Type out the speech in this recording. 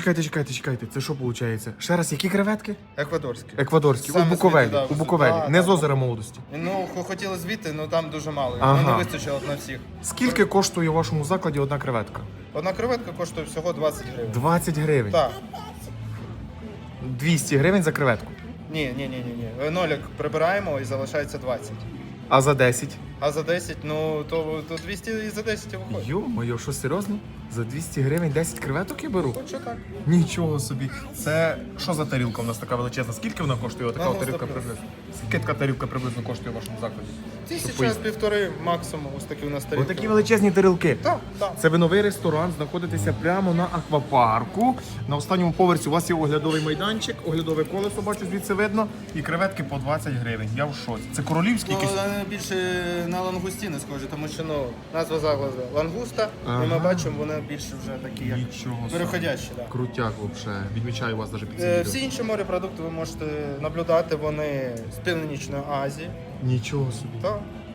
чекайте, чекайте, чекайте. Це що виходить? Ще раз, які креветки? Еквадорський. Еквадорські, у Буковелі. звідти, да, У Буковелі. да, Не да. з озера молодості. Ну, хо- хотіли звідти, ну там дуже мало. Ага. Ну, не вистачило на всіх. Скільки коштує у вашому закладі одна креветка? Одна креветка коштує всього 20 гривень. 20 гривень. Так. 200 гривень за креветку. Ні, ні, ні, ні, ні. Нолік прибираємо і залишається 20. А за 10? А за 10, ну то, то 200 і за 10 виходить. Йо-моє, що серйозно? За 200 гривень 10 креветок я беру? Хоч що так. Нічого собі. Це що за тарілка у нас така величезна? Скільки вона коштує? Така Ну, тарілка приблизно. Скільки така тарілка приблизно коштує у вашому закладі? Тисяча поїсти. півтори максимум, ось такі у нас тарілки. Отакі величезні тарілки. Так, так. Це ви новий ресторан, знаходитеся прямо на аквапарку. На останньому поверсі у вас є оглядовий майданчик, оглядове колесо, бачу, звідси видно, і креветки по 20 гривень. Я в шоці. Це королівські Ну, якісь. Більше на лангустіни схожі, тому що ну, назва закладу лангуста, і ми бачимо, вони більше вже такі, як Нічого собі. переходящі. Да. Крутяк взагалі. Відмічаю вас навіть під цим Е, відео. Всі інші морепродукти ви можете наблюдати, вони з Північної Азії. Нічого собі. Так.